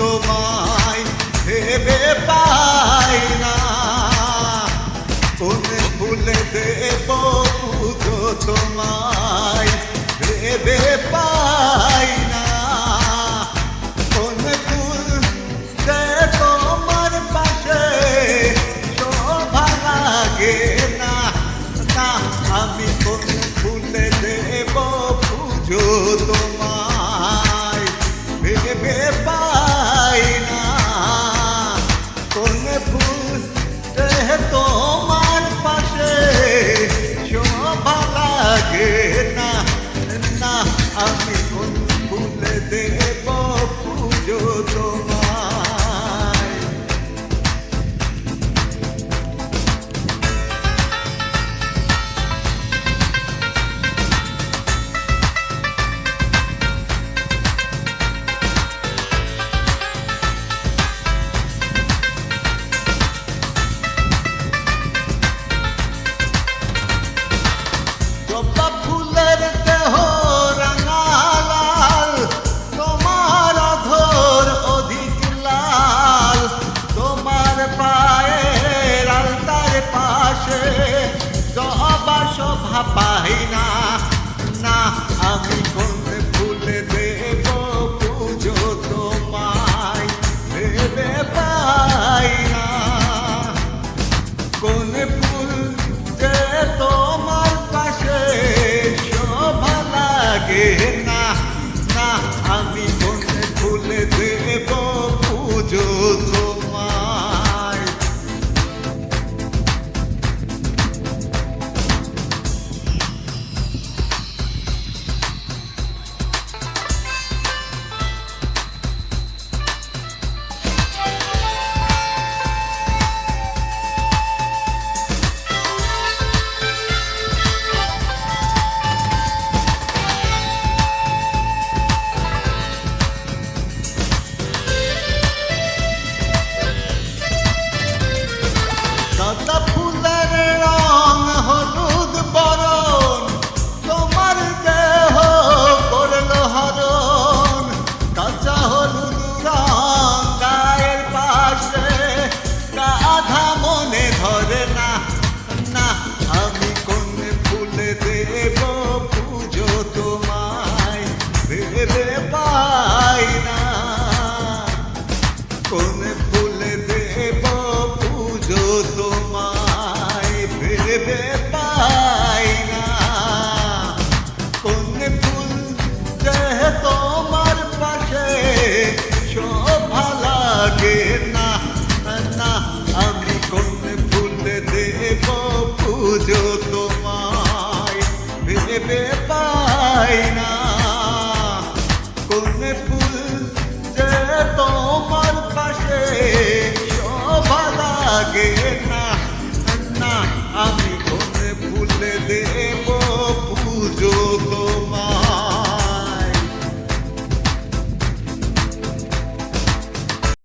তোমায় ভেবে পাই না। ফুলে দেব পুজো তোমায় ভেবে পাই না। কোন ফুল যে তোমার পাশে শোভা লাগে না, আমি কোন ফুলে দেব লাগে না না আমি জবা ফুলের কোন ফুলে দেব পুজো তোমায় পাই না? কোন ফুল তোমার না? না, আমি কোন ফুলে দেব পুজো তোমায় পাই না? লাগে না না আমি মনে ভুলে দেব